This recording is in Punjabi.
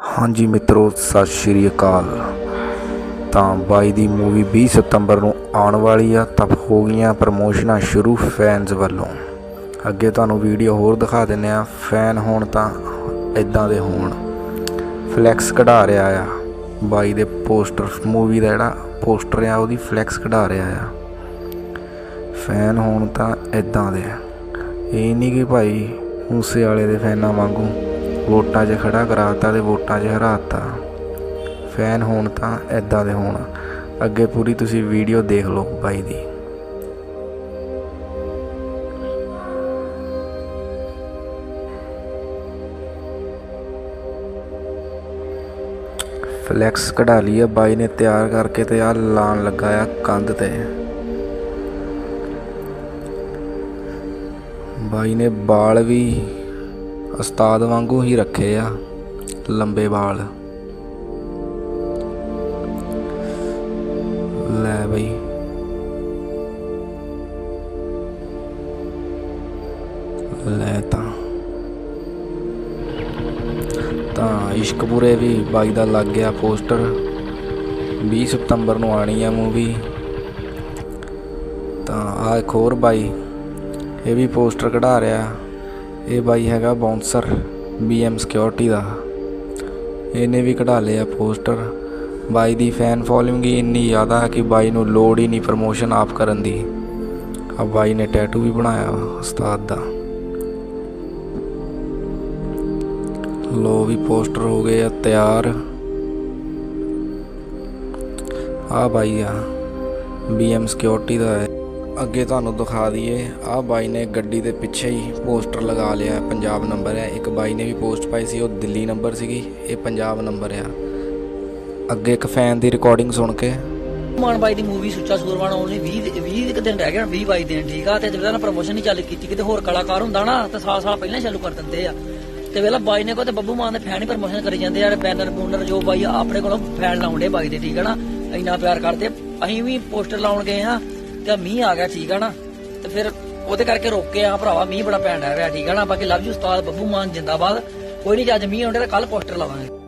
ਹਾਂਜੀ ਮਿੱਤਰੋ, ਸਤਿ ਸ਼੍ਰੀ ਅਕਾਲ। ਤਾਂ ਬਾਈ ਦੀ ਮੂਵੀ 20 ਸਤੰਬਰ ਨੂੰ ਆਉਣ ਵਾਲੀ ਆ, ਤਾਂ ਹੋ ਗਈਆਂ ਪ੍ਰਮੋਸ਼ਨਾਂ ਸ਼ੁਰੂ ਫੈਨਸ ਵੱਲੋਂ। ਅੱਗੇ ਤੁਹਾਨੂੰ ਵੀਡੀਓ ਹੋਰ ਦਿਖਾ ਦਿੰਨੇ ਆ। ਫੈਨ ਹੋਣ ਤਾਂ ਇਦਾਂ ਦੇ ਹੋਣ। ਫਲੈਕਸ ਕਢਾ ਰਿਹਾ ਆ। ਬਾਈ ਦੇ ਪੋਸਟਰ ਮੂਵੀ ਦਾ ਜਿਹੜਾ ਪੋਸਟਰ ਆ, ਉਹਦੀ ਫਲੈਕਸ ਕਢਾ ਰਿਹਾ ਆ। ਫੈਨ ਹੋਣ ਤਾਂ ਇਦਾਂ ਦੇ ਇਹ ਨਹੀਂ ਕਿ ਭਾਈ ਮੂਸੇ ਵਾਲੇ ਦੇ ਫੈਨਾਂ ਵਾਂਗੂ। ਵੋਟਾਂ 'ਚ ਖੜਾ ਕਰਾਤਾ ਤੇ ਵੋਟਾਂ 'ਚ ਹਰਾਤਾ। ਫੈਨ ਹੋਣ ਤਾਂ ਐਦਾਂ ਦੇ ਹੋਣ। ਅੱਗੇ ਪੂਰੀ ਤੁਸੀਂ ਵੀਡੀਓ ਦੇਖ ਲਓ ਬਾਈ ਦੀ। ਫਲੈਕਸ ਕਢਾ ਲਈ ਆ ਬਾਈ ਨੇ ਤਿਆਰ ਕਰਕੇ ਤੇ ਆ ਲਾਣ ਲੱਗਾ ਆ ਕੰਧ ਤੇ। ਬਾਈ ਨੇ ਬਾਲ ਵੀ ਉਸਤਾਦ ਵਾਂਗੂ ਹੀ ਰੱਖੇ ਆ, ਲੰਬੇ ਵਾਲ। ਲੈ ਬਈ। ਲੈ ਤਾਂ। ਤਾਂ ਇਸ਼ਕਪੂਰੇ ਵੀ ਬਾਈ ਦਾ ਲੱਗ ਗਿਆ ਪੋਸਟਰ। 20 ਸਤੰਬਰ ਨੂੰ ਆਣੀ ਆ ਮੂਵੀ। ਤਾਂ ਆ ਇੱਕ ਹੋਰ ਬਾਈ, ਇਹ ਵੀ ਪੋਸਟਰ ਕਢਾ ਰਿਹਾ। ਇਹ ਬਾਈ ਹੈਗਾ ਬਾਉਂਸਰ ਬੀਐਮ ਸਿਕਿਉਰਿਟੀ ਦਾ। ਇਹਨੇ ਵੀ ਕਢਾ ਲਿਆ ਪੋਸਟਰ। ਬਾਈ ਦੀ ਫੈਨ ਫੋਲੋਇੰਗ ਹੀ ਇੰਨੀ ਜ਼ਿਆਦਾ ਹੈ ਕਿ ਬਾਈ ਨੂੰ ਲੋੜ ਹੀ ਨਹੀਂ ਪ੍ਰਮੋਸ਼ਨ ਆਪ ਕਰਨ ਦੀ। ਆ ਬਾਈ ਨੇ ਟੈਟੂ ਵੀ ਬਣਾਇਆ ਵਾ, ਉਸਤਾਦ ਦਾ। ਲੋ ਵੀ ਪੋਸਟਰ ਹੋ ਗਏ ਆ, ਤਿਆਰ। ਆ ਬਾਈ ਆ ਬੀਐਮ ਸਿਕਿਉਰਿਟੀ ਦਾ ਹੈ। ਅੱਗੇ ਤੁਹਾਨੂੰ ਦਿਖਾ ਦਈਏ। ਆ ਬਾਈ ਨੇ ਗੱਡੀ ਦੇ ਪਿੱਛੇ ਹੀ ਪੋਸਟਰ ਲਗਾ ਲਿਆ। ਪੰਜਾਬ ਨੰਬਰ ਹੈ। ਇੱਕ ਬਾਈ ਨੇ ਵੀ ਪੋਸਟ ਪਾਈ ਸੀ, ਉਹ ਦਿੱਲੀ ਨੰਬਰ ਸੀਗੀ। ਇਹ ਪੰਜਾਬ ਨੰਬਰ ਆ ਅੱਗੇ ਇੱਕ ਫੈਨ ਦੀ ਰਿਕਾਰਡਿੰਗ ਸੁਣ ਕੇ। ਮਾਨ ਬਾਈ ਦੀ ਮੂਵੀ ਸੁੱਚਾ ਸੂਰਮਾਨ ਆਉਣ ਲਈ 20 20 ਕੁ ਦਿਨ ਰਹਿ ਗਏ 20 22 ਦਿਨ ਠੀਕ ਆ? ਤੇ ਜਿਹੜਾ ਨਾ ਪ੍ਰਮੋਸ਼ਨ ਨਹੀਂ ਚੱਲ ਕੀਤੀ, ਕਿਤੇ ਹੋਰ ਕਲਾਕਾਰ ਹੁੰਦਾ ਨਾ, ਤੇ ਸਾਲ ਸਾਲ ਪਹਿਲਾਂ ਚਾਲੂ ਕਰ ਦਿੰਦੇ ਆ। ਤੇ ਵੇਲਾ ਬਾਈ ਨੇ ਕੋ ਤੇ ਬੱਬੂ ਮਾਨ ਦੇ ਫੈਨ ਹੀ ਪ੍ਰਮੋਸ਼ਨ ਕਰੀ ਜਾਂਦੇ ਆ ਬੈਨਰ ਬੂਨਰ ਜੋ ਬਾਈ ਆਪਣੇ ਕੋਲੋਂ ਫੈਨ ਲਾਉਂਦੇ ਬਾਈ ਦੇ, ਠੀਕ ਆ ਨਾ? ਇੰਨਾ ਪਿਆਰ ਕਰਦੇ। ਅਸੀਂ ਵੀ ਪੋਸਟਰ ਲਾਉਣ ਗਏ ਆ। ਤੇ ਮੀਂਹ ਆ ਗਿਆ, ਠੀਕ ਆ ਨਾ? ਤੇ ਫਿਰ ਉਹਦੇ ਕਰਕੇ ਰੋਕੇ ਆ ਭਰਾਵਾ, ਮੀਂਹ ਬੜਾ ਪੈਣ ਡਿਆ ਰਿਹਾ ਠੀਕ ਆ ਨਾ? ਬਾਕੀ ਲਵ ਯੂ ਉਸਤਾਦ ਬੱਬੂ ਮਾਨ, ਜਿੰਦਾਬਾਦ। ਕੋਈ ਨਹੀਂ ਜੇ ਅੱਜ ਮੀਂਹ ਆਉਂਦੇ ਤਾਂ ਕੱਲ ਪੋਸਟਰ ਲਾਵਾਂਗੇ।